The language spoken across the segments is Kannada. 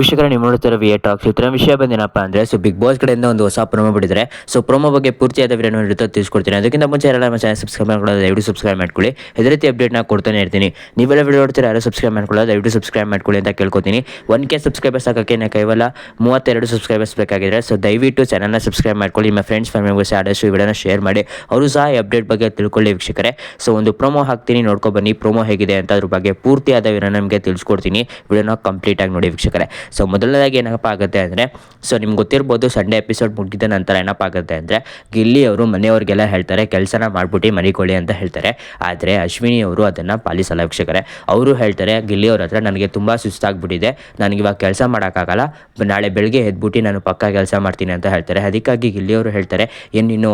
ವೀಕ್ಷಕರ, ನೀವು ನೋಡ್ತಿರೋ ವಿ ಟಾಕ್ ಚಿತ್ರ ವಿಷಯ ಬಂದೇನಪ್ಪ ಅಂದ್ರೆ ಸೊ ಬಿಗ್ ಬಾಸ್ ಕಡೆಯಿಂದ ಒಂದು ಹೊಸ ಪ್ರೊಮೋ ಬಿಟ್ಟಿದ್ರೆ ಸೊ ಪ್ರೊಮೋ ಬಗ್ಗೆ ಪೂರ್ತಿಯಾದ ವಿಡಿಯೋ ಇರುತ್ತೆ ತಿಳಿಸ್ಕೊಡ್ತೀನಿ. ಅದಕ್ಕಿಂತ ಮುಂಚೆ ಎಲ್ಲ ನಮ್ಮ ಚಾನಲ್ ಸಬ್ಸ್ಕ್ರೈಬ್ ಮಾಡ್ಕೊಳ್ಳೋದು, ದಯವಿಟ್ಟು ಸಬ್ಸ್ಕ್ರೈಬ್ ಮಾಡ್ಕೊಳ್ಳಿ. ಇದೇ ರೀತಿ ಅಪ್ಡೇಟ್ ಅಪ್ಡೇಟ್ನ ಕೊಡ್ತಾನೆ ಇರ್ತೀನಿ. ನೀವೆಲ್ಲ ವಿಡಿಯೋ ನೋಡ್ತೀರಾ, ಯಾರು ಸಬ್ಸ್ಕ್ರೈಬ್ ಮಾಡ್ಕೊಳ್ಳೋದು, ದಯವಿಟ್ಟು ಸಬ್ಸ್ಕ್ರೈಬ್ ಮಾಡ್ಕೊಳ್ಳಿ ಅಂತ ಕೇಳ್ಕೊತೀನಿ. ಒನ್ ಕೆ ಸಬ್ಸ್ಕ್ರೈಬರ್ಸ್ ಹಾಕೋಕ್ಕೆ ನಾ ಕೇವಲ ಮೂವತ್ತೆರಡು ಸಬ್ಸ್ಕ್ರೈಬರ್ಸ್ ಬೇಕಾಗಿದ್ರೆ ಸೊ ದಯವಿಟ್ಟು ಚಾನಲ್ನ ಸಬ್ಸ್ಕ್ರೈಬ್ ಮಾಡ್ಕೊಳ್ಳಿ. ನಿಮ್ಮ ಫ್ರೆಂಡ್ಸ್ ಫ್ಯಾಮಿಲಿಗೂ ಸಹ ಆದಷ್ಟು ಈ ವಿಡಿಯೋನ ಶೇರ್ ಮಾಡಿ. ಅವರು ಸಹ ಈ ಅಪ್ಡೇಟ್ ಬಗ್ಗೆ ತಿಳ್ಕೊಳ್ಳಿ ವೀಕ್ಷಕರೆ. ಸೊ ಒಂದು ಪ್ರೊಮೋ ಹಾಕ್ತೀನಿ, ನೋಡ್ಕೊ ಬನ್ನಿ. ಪ್ರೊಮೋ ಹೇಗಿದೆ ಅಂತ ಅದ್ರ ಬಗ್ಗೆ ಪೂರ್ತಿಯಾದ ವಿಡಿಯೋ ನಮಗೆ ತಿಳಿಸ್ಕೊಡ್ತೀನಿ. ವಿಡಿಯೋನ ಕಂಪ್ಲೀಟಾಗಿ ನೋಡಿ ವೀಕ್ಷಕರೇ. ಸೊ ಮೊದಲನೇದಾಗಿ ಏನಪ್ಪ ಆಗುತ್ತೆ ಅಂದರೆ ಸೊ ನಿಮ್ಗೆ ಗೊತ್ತಿರ್ಬೋದು ಸಂಡೇ ಎಪಿಸೋಡ್ ಮುಗಿದ ನಂತರ ಏನಪ್ಪ ಆಗುತ್ತೆ ಅಂದರೆ, ಗಿಲ್ಲಿ ಅವರು ಮನೆಯವ್ರಿಗೆಲ್ಲ ಹೇಳ್ತಾರೆ, ಕೆಲಸನ ಮಾಡ್ಬಿಟ್ಟು ಮರಿಕೊಳ್ಳಿ ಅಂತ ಹೇಳ್ತಾರೆ. ಆದರೆ ಅಶ್ವಿನಿ ಅವರು ಅದನ್ನು ಪಾಲಿಸಲ್ಲ ವೀಕ್ಷಕರೇ. ಅವರು ಹೇಳ್ತಾರೆ, ಗಿಲ್ಲಿ ಅವ್ರ ಹತ್ರ ನನಗೆ ತುಂಬ ಸುಸ್ತಾಗ್ಬಿಟ್ಟಿದೆ, ನನಗೆ ಇವಾಗ ಕೆಲಸ ಮಾಡೋಕ್ಕಾಗಲ್ಲ, ನಾಳೆ ಬೆಳಗ್ಗೆ ಎದ್ಬಿಟ್ಟು ನಾನು ಪಕ್ಕ ಕೆಲಸ ಮಾಡ್ತೀನಿ ಅಂತ ಹೇಳ್ತಾರೆ. ಅದಕ್ಕಾಗಿ ಗಿಲ್ಲಿ ಅವರು ಹೇಳ್ತಾರೆ, ಏನು ನೀನು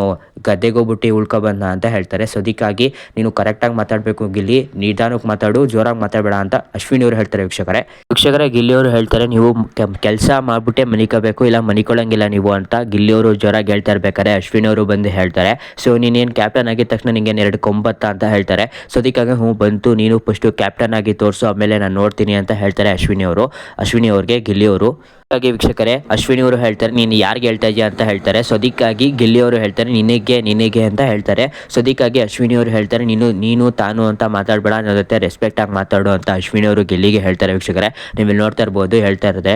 ಗದ್ದೆಗೆ ಹೋಗ್ಬಿಟ್ಟು ಉಳ್ಕೊಬಂದ ಅಂತ ಹೇಳ್ತಾರೆ. ಸೊ ಅದಕ್ಕಾಗಿ ನೀನು ಕರೆಕ್ಟಾಗಿ ಮಾತಾಡಬೇಕು ಗಿಲ್ಲಿ, ನಿಧಾನಕ್ಕೆ ಮಾತಾಡು, ಜೋರಾಗಿ ಮಾತಾಡಬೇಡ ಅಂತ ಅಶ್ವಿನಿ ಅವರು ಹೇಳ್ತಾರೆ ವೀಕ್ಷಕರೇ. ವೀಕ್ಷಕರೇ, ಗಿಲ್ಲಿ ಅವರು ಹೇಳ್ತಾರೆ ಕೆಲಸ ಮಾಡಿಬಿಟ್ಟೆ ಮನಿಕೋಬೇಕು, ಇಲ್ಲ ಮನಿಕೊಳ್ಳಂಗಿಲ್ಲ ನೀವು ಅಂತ ಗಿಲ್ಲಿಯವರು ಜೋರಾಗಿ ಹೇಳ್ತಾ ಇರ್ಬೇಕಾದ್ರೆ ಅಶ್ವಿನಿ ಅವರು ಬಂದು ಹೇಳ್ತಾರೆ. ಸೊ ನೀನೇನು ಕ್ಯಾಪ್ಟನ್ ಆಗಿದ ತಕ್ಷಣ ನಿಂಗೆ ಎರಡು ಕೊಂಬತ್ತ ಅಂತ ಹೇಳ್ತಾರೆ. ಸೊ ಅದಕ್ಕಾಗಿ ಹ್ಞೂ ಬಂತು, ನೀನು ಫಸ್ಟು ಕ್ಯಾಪ್ಟನ್ ಆಗಿ ತೋರಿಸು, ಆಮೇಲೆ ನಾನು ನೋಡ್ತೀನಿ ಅಂತ ಹೇಳ್ತಾರೆ ಅಶ್ವಿನಿ ಅವರು ಅಶ್ವಿನಿ ಅವ್ರಿಗೆ ಗಿಲ್ಲಿ ಹಾಗಾಗಿ ವೀಕ್ಷಕರೇ, ಅಶ್ವಿನಿ ಅವರು ಹೇಳ್ತಾರೆ, ನೀನು ಯಾರಿಗೆ ಹೇಳ್ತಾ ಇದೆಯಾ ಅಂತ ಹೇಳ್ತಾರೆ ಸೊ ಅದಕ್ಕಾಗಿ ಗಿಲ್ಲಿ ಅವರು ಹೇಳ್ತಾರೆ, ನಿನಗೆ ನಿನಗೆ ಅಂತ ಹೇಳ್ತಾರೆ. ಸೊ ಅದಕ್ಕಾಗಿ ಅಶ್ವಿನಿ ಅವರು ಹೇಳ್ತಾರೆ, ನೀನು ನೀನು ತಾನು ಅಂತ ಮಾತಾಡಬೇಡ ನನ್ನ ರೆಸ್ಪೆಕ್ಟ್ ಆಗಿ ಮಾತಾಡು ಅಂತ ಅಶ್ವಿನಿ ಅವರು ಗಿಲ್ಲಿಗೆ ಹೇಳ್ತಾರೆ ವೀಕ್ಷಕರೇ. ನೀವು ಇಲ್ಲಿ ನೋಡ್ತಾ ಇರ್ಬೋದು, ಹೇಳ್ತಾ ಇರೋದೆ.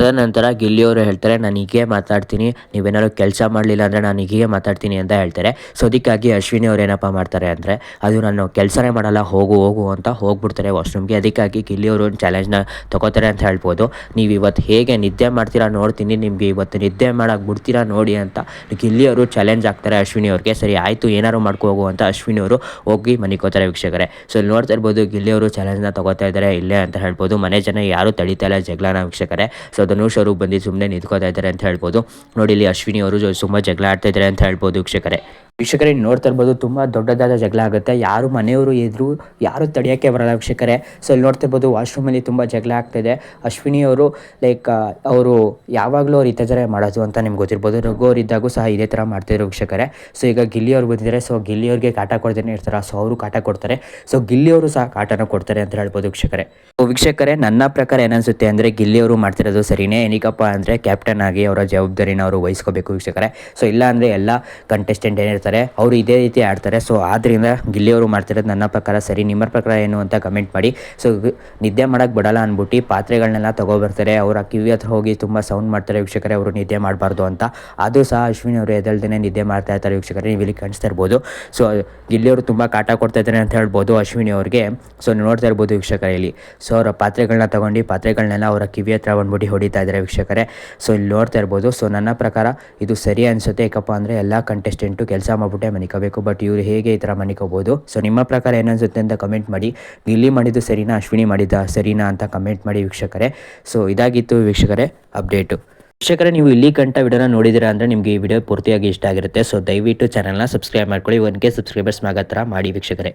ತದನಂತರ ಗಿಲ್ಲಿಯವರು ಹೇಳ್ತಾರೆ, ನಾನು ಹೀಗೆ ಮಾತಾಡ್ತೀನಿ, ನೀವೇನಾದ್ರು ಕೆಲಸ ಮಾಡಲಿಲ್ಲ ಅಂದರೆ ನಾನು ಹೀಗೆ ಮಾತಾಡ್ತೀನಿ ಅಂತ ಹೇಳ್ತಾರೆ. ಸೊ ಅದಕ್ಕಾಗಿ ಅಶ್ವಿನಿ ಅವ್ರು ಏನಪ್ಪ ಮಾಡ್ತಾರೆ ಅಂದರೆ, ಅದು ನಾನು ಕೆಲಸನೇ ಮಾಡಲ್ಲ, ಹೋಗು ಹೋಗು ಅಂತ ಹೋಗ್ಬಿಡ್ತಾರೆ ವಾಶ್ರೂಮ್ಗೆ. ಅದಕ್ಕಾಗಿ ಗಿಲ್ಲಿಯವರು ಒಂದು ಚಾಲೆಂಜ್ನ ತಗೋತಾರೆ ಅಂತ ಹೇಳ್ಬೋದು. ನೀವು ಇವತ್ತು ಹೇಗೆ ನಿದ್ದೆ ಮಾಡ್ತೀರಾ ನೋಡ್ತೀನಿ, ನಿಮಗೆ ಇವತ್ತು ನಿದ್ದೆ ಮಾಡೋಕೆ ಬಿಡ್ತೀರಾ ನೋಡಿ ಅಂತ ಗಿಲ್ಲಿಯವರು ಚಾಲೆಂಜ್ ಆಗ್ತಾರೆ ಅಶ್ವಿನಿ ಅವ್ರಿಗೆ. ಸರಿ, ಆಯಿತು ಏನಾರು ಮಾಡ್ಕೊ ಹೋಗು ಅಂತ ಅಶ್ವಿನಿ ಅವರು ಹೋಗಿ ಮನಿಕೋತಾರೆ ವೀಕ್ಷಕರೇ. ಸೊ ಇಲ್ಲಿ ನೋಡ್ತಾ ಇರ್ಬೋದು, ಗಿಲ್ಲಿಯವರು ಚಾಲೆಂಜ್ನ ತಗೋತಾ ಇದ್ದಾರೆ, ಇಲ್ಲೇ ಅಂತ ಹೇಳ್ಬೋದು. ಮನೆ ಜನ ಯಾರು ತಡೀತಾ ಇಲ್ಲ ಜಗಳನ ವೀಕ್ಷಕರೇ. ಸೊ ಧನುಷ್ ಅವರು ಬಂದು ಸುಮ್ಮನೆ ನಿಂತ್ಕೋತಾ ಇದ್ದಾರೆ ಅಂತ ಹೇಳ್ಬೋದು. ನೋಡಿ, ಇಲ್ಲಿ ಅಶ್ವಿನಿ ಅವರು ತುಂಬಾ ಜಗಳ ಆಡ್ತಾ ಇದ್ದಾರೆ ಅಂತ ಹೇಳ್ಬೋದು ವೀಕ್ಷಕರೇ. ವೀಕ್ಷಕರೇ ನೋಡ್ತಾ ಇರ್ಬೋದು, ತುಂಬ ದೊಡ್ಡದಾದ ಜಗಳ ಆಗುತ್ತೆ. ಯಾರು ಮನೆಯವರು ಇದ್ರು, ಯಾರು ತಡೆಯೋಕ್ಕೆ ಬರಲ್ಲ ವೀಕ್ಷಕರೇ. ಸೊ ಇಲ್ಲಿ ನೋಡ್ತಾ ಇರ್ಬೋದು ವಾಶ್ರೂಮಲ್ಲಿ ತುಂಬ ಜಗಳ ಆಗ್ತಾಯಿದೆ ಅಶ್ವಿನಿ ಅವರು ಲೈಕ್ ಅವರು ಯಾವಾಗಲೂ ಅವ್ರು ಇದೇ ಮಾಡೋದು ಅಂತ ನಿಮ್ಗೆ ಗೊತ್ತಿರ್ಬೋದು. ರಘು ಅವ್ರು ಇದ್ದಾಗೂ ಸಹ ಇದೇ ಥರ ಮಾಡ್ತಿದ್ರು ವೀಕ್ಷಕರೇ. ಸೊ ಈಗ ಗಿಲ್ಲಿ ಅವ್ರು ಬಂದಿದ್ದಾರೆ. ಸೊ ಗಿಲ್ಲಿ ಅವ್ರಿಗೆ ಕಾಟ ಕೊಡ್ತಾನೆ ಇರ್ತಾರೆ? ಸೊ ಅವರು ಕಾಟ ಕೊಡ್ತಾರೆ. ಸೊ ಗಿಲ್ಲಿ ಅವರು ಸಹ ಕಾಟನ ಕೊಡ್ತಾರೆ ಅಂತ ಹೇಳ್ಬೋದು ವೀಕ್ಷಕರೇ. ವೀಕ್ಷಕರೇ, ನನ್ನ ಪ್ರಕಾರ ಏನನ್ಸುತ್ತೆ ಅಂದರೆ, ಗಿಲ್ಲಿ ಅವರು ಮಾಡ್ತಿರೋದು ಸರಿನೇ ಏನಕ್ಕಪ್ಪ ಅಂದರೆ ಕ್ಯಾಪ್ಟನ್ ಆಗಿ ಅವರ ಜವಾಬ್ದಾರಿನ ಅವರು ವಹಿಸ್ಕೋಬೇಕು ವೀಕ್ಷಕರೇ. ಸೊ ಇಲ್ಲ ಅಂದರೆ ಎಲ್ಲ ಕಂಟೆಸ್ಟೆಂಟ್ ಏನಿರ್ತಾರೆ, ಅವರು ಇದೇ ರೀತಿ ಆಡ್ತಾರೆ. ಸೊ ಆದ್ದರಿಂದ ಗಿಲ್ಲಿಯವರು ಮಾಡ್ತಿರೋದು ನನ್ನ ಪ್ರಕಾರ ಸರಿ. ನಿಮ್ಮ ಪ್ರಕಾರ ಏನು ಅಂತ ಕಮೆಂಟ್ ಮಾಡಿ. ಸೊ ನಿದ್ದೆ ಮಾಡೋಕ್ಕೆ ಬಿಡಲ್ಲ ಅಂದ್ಬಿಟ್ಟು ಪಾತ್ರೆಗಳನ್ನೆಲ್ಲ ತೊಗೊಬರ್ತಾರೆ. ಅವರ ಕಿವಿ ಹತ್ರ ಹೋಗಿ ತುಂಬ ಸೌಂಡ್ ಮಾಡ್ತಾರೆ ವೀಕ್ಷಕರೇ. ಅವರು ನಿದ್ದೆ ಮಾಡಬಾರ್ದು ಅಂತ. ಅದು ಸಹ ಅಶ್ವಿನಿ ಅವರು ಎದಲ್ದೇ ನಿದ್ದೆ ಮಾಡ್ತಾ ಇರ್ತಾರೆ ವೀಕ್ಷಕರೇ. ನೀವು ಇಲ್ಲಿ ಕಾಣಿಸ್ತಾ ಇರ್ಬೋದು. ಸೊ ಗಿಲ್ಲಿಯವರು ತುಂಬ ಕಾಟ ಕೊಡ್ತಾ ಇದ್ದಾರೆ ಅಂತ ಹೇಳ್ಬೋದು ಅಶ್ವಿನಿ ಅವ್ರಿಗೆ. ಸೊ ನೋಡ್ತಾ ಇರ್ಬೋದು ವೀಕ್ಷಕರೇ ಇಲ್ಲಿ. ಸೊ ಅವರ ಪಾತ್ರೆಗಳನ್ನ ತಗೊಂಡು ಪಾತ್ರೆಗಳನ್ನೆಲ್ಲ ಅವರ ಕಿವಿ ಹತ್ರ ಬಂದ್ಬಿಟ್ಟು ಹೊಡಿತಾ ಇದ್ದಾರೆ ವೀಕ್ಷಕರೇ. ಸೊ ಇಲ್ಲಿ ನೋಡ್ತಾ ಇರ್ಬೋದು. ಸೊ ನನ್ನ ಪ್ರಕಾರ ಇದು ಸರಿ ಅನಿಸುತ್ತೆ. ಏಕಪ್ಪ ಅಂದರೆ ಎಲ್ಲ ಕಂಟೆಸ್ಟೆಂಟು ಕೆಲಸ ಮಾಡಿಬಿಟ್ಟೆ ಮನಿಕೋಬೇಕು ಬಟ್ ಇವರು ಹೇಗೆ ಈ ಥರ ಮನಿಕೋಬೋದು ಸೊ ನಿಮ್ಮ ಪ್ರಕಾರ ಏನನ್ಸುತ್ತೆ ಅಂತ ಕಮೆಂಟ್ ಮಾಡಿ. ಇಲ್ಲಿ ಮಾಡಿದ್ದು ಸರಿನಾ, ಅಶ್ವಿನಿ ಮಾಡಿದ್ದ ಸರಿನಾ ಅಂತ ಕಮೆಂಟ್ ಮಾಡಿ ವೀಕ್ಷಕರೇ. ಸೊ ಇದಾಗಿತ್ತು ವೀಕ್ಷಕರೇ ಅಪ್ಡೇಟು ವೀಕ್ಷಕರೇ, ನೀವು ಇಲ್ಲಿ ಕಂಟ ವಿಡಿಯೋನ ನೋಡಿದಿರಾ ಅಂದರೆ ನಿಮಗೆ ಈ ವಿಡಿಯೋ ಪೂರ್ತಿಯಾಗಿ ಇಷ್ಟ ಆಗಿರುತ್ತೆ. ಸೊ ದಯವಿಟ್ಟು ಚಾನಲ್ನ ಸಬ್ಸ್ಕ್ರೈಬ್ ಮಾಡ್ಕೊಳ್ಳಿ. ಒನ್ ಕೆ ಸಬ್ಸ್ಕ್ರೈಬರ್ಸ್ ಆಗೋ ಮಾಡಿ ವೀಕ್ಷಕರೇ.